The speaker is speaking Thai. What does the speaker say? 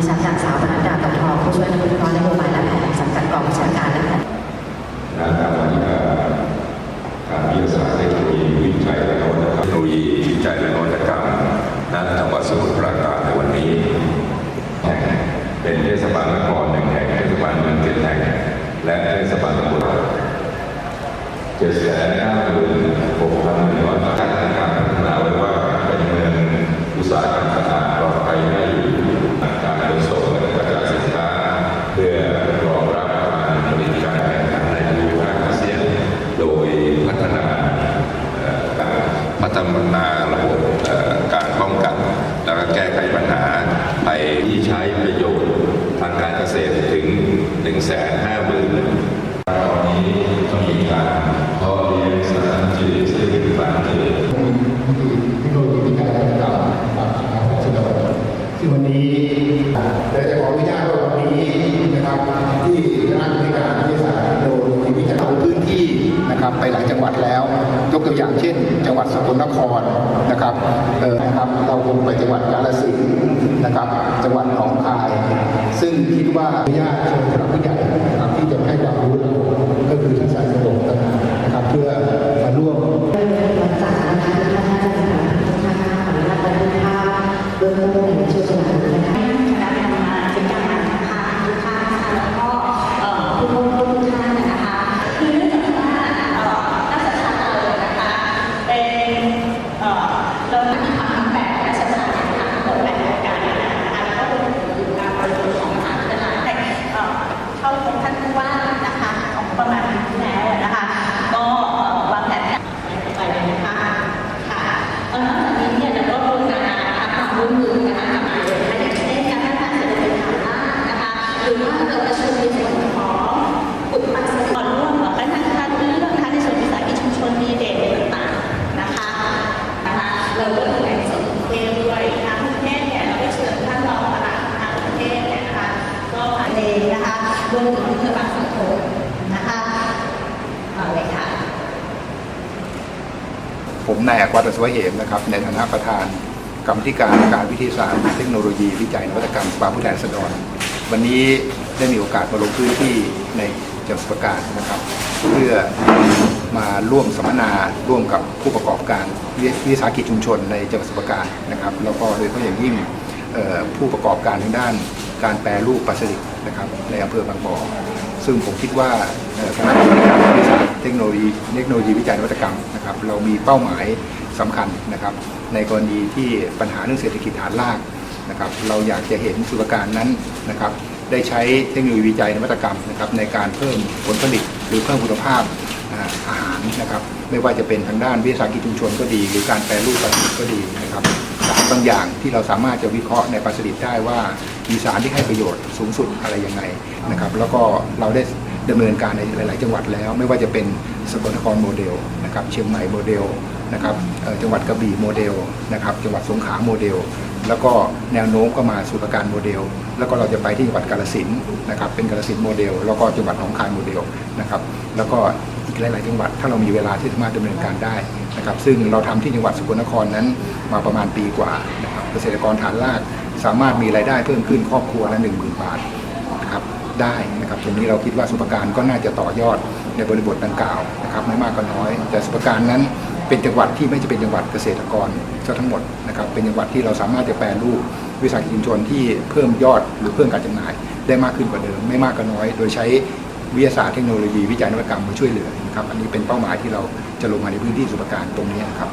ดิฉันนางสาวปนัดดาตองทองผู้ช่วยนักวิเคราะห์นโยบายและแผนสังกัดกองวิชาการและแผนคณะกรรมาธิการการวิทยาศาสตร์เทคโนโลยีวิจัยและนวัตกรรมเทคโนโลยีวิจัยและนวัตกรรมณจังหวัดสมุทรปราการในวันนี้แห่งเป็นเทศบาลนครหนึ่งแห่งเทศบาลเมืองเจ็ดแห่งและเทศบาลตำบลเจ็ดแสนเก้าหมื่นหกพันหนึ่งร้อยการการพัฒนาไว้ว่าเป็นเมืองอุตสาหกรรมสะอาดปลอดภัยน่าอยู่การขนส่งและกระจายสินค้าเพื่อรองรับการผลิตการแข่งขันในภูมิภาคอาเซียน โดยพัฒนาเอ่อการ ธรรมนาเอ่อการป้องกัน แล้วก็แก้ไขปัญหาภัยที่ใช้ประโยชน์ทางการเกษตรถึง 1 5 0 0 0 0 ตอนนี้ต้องมีการเพาะเลี้ยงสัตว์ชีวิตซึ่งเป็นการเกิด เทคโนโลยีวิจัยและพัฒนาปากทางของสนซึ่งวันนี้และจะขออนุญาตว่าวันนี้นะครับที่คณะกรรมการวิทยาศาสตร์เทคโนโลยีวิจัยลงพื้นที่นะครับไปหลายจังหวัดแล้ว ยกตัวอย่าง เช่น จังหวัดสกลนครนะครับเออนะครับเราคงไปจังหวัดกาฬสินธุ์นะครับ จังหวัดหนองคาย ซึ่งคิดว่าอนุญาตเชิญผู้หลักผู้ใหญ่นะครับ ผมนายอักวัตสวเหมนะครับ ในฐานะประธานกรรมธิการการวิทยาศาสตร์เทคโนโลยีวิจัยนวัตกรรมสภาผู้แทนราษฎรวันนี้ได้มีโอกาสมาลงพื้นที่ในจังหวัดสมุทรปราการนะครับ เพื่อมาร่วมสัมมนาร่วมกับผู้ประกอบการวิสาหกิจชุมชนในจังหวัดสมุทรปราการนะครับ แล้วก็โดยเฉพาะอย่างยิ่งผู้ประกอบการทางด้านการแปรรูปปลาสลิดนะครับในอำเภอบางบ่อซึ่งผมคิดว่าคณะกรรมการวิชา เทคโนโลยีเทคโนโลยีวิจัยนวัตกรรมนะครับเรามีเป้าหมายสำคัญนะครับในกรณีที่ปัญหาเรื่องเศรษฐกิจฐานรากนะครับเราอยากจะเห็นสุรการนั้นนะครับได้ใช้เทคโนโลยีวิจัยนวัตกรรมนะครับในการเพิ่มผลผลิตหรือเพิ่มคุณภาพอาอาหารนะครับไม่ว่าจะเป็นทางด้านวิสาหกิจชุมชนก็ดี หรือการแปรรูปปลาสลิดก็ดีนะครับสารบางอย่างที่เราสามารถจะวิเคราะห์ในปลาสลิดได้ว่ามีสารที่ให้ประโยชน์สูงสุดอะไรยังไงนะครับแล้วก็เราได้ ดำเนินการในหลาย ๆ จังหวัดแล้ว ไม่ว่าจะเป็นสกลนครโมเดลนะครับเชียงใหม่โมเดลนะครับจังหวัดกระบี่โมเดลนะครับจังหวัดสงขลาโมเดล แล้วก็แนวโน้มก็มาสู่ประการโมเดล แล้วก็เราจะไปที่จังหวัดกาฬสินธุ์นะครับเป็นกาฬสินธุ์โมเดล แล้วก็จังหวัดหนองคายโมเดลนะครับแล้วก็อีกหลาย ๆ จังหวัดถ้าเรามีเวลาที่สามารถดำเนินการได้นะครับซึ่งเราทำที่จังหวัดสกลนครนั้นมาประมาณปีกว่านะครับเกษตรกรฐานรากสามารถมีรายได้เพิ่มขึ้นครอบครัวละหนึ่งหมื่นบาทนะครับได้ ตรงนี้เราคิดว่าสุปการก็น่าจะต่อยอดในบริบทดังกล่าวนะครับไม่มากก็น้อย แต่สุปการนั้นเป็นจังหวัดที่ไม่ใช่เป็นจังหวัดเกษตรกรซะทั้งหมดนะครับเป็นจังหวัดที่เราสามารถจะแปลรูปวิสาหกิจชุมชนที่เพิ่มยอดหรือเพิ่มการจำหน่าย ได้มากขึ้นกว่าเดิมไม่มากก็น้อย โดยใช้วิทยาศาสตร์เทคโนโลยีวิจัยนวัตกรรมมาช่วยเหลือนะครับอันนี้เป็นเป้าหมายที่เราจะลงมาในพื้นที่สุปการตรงนี้นะครับ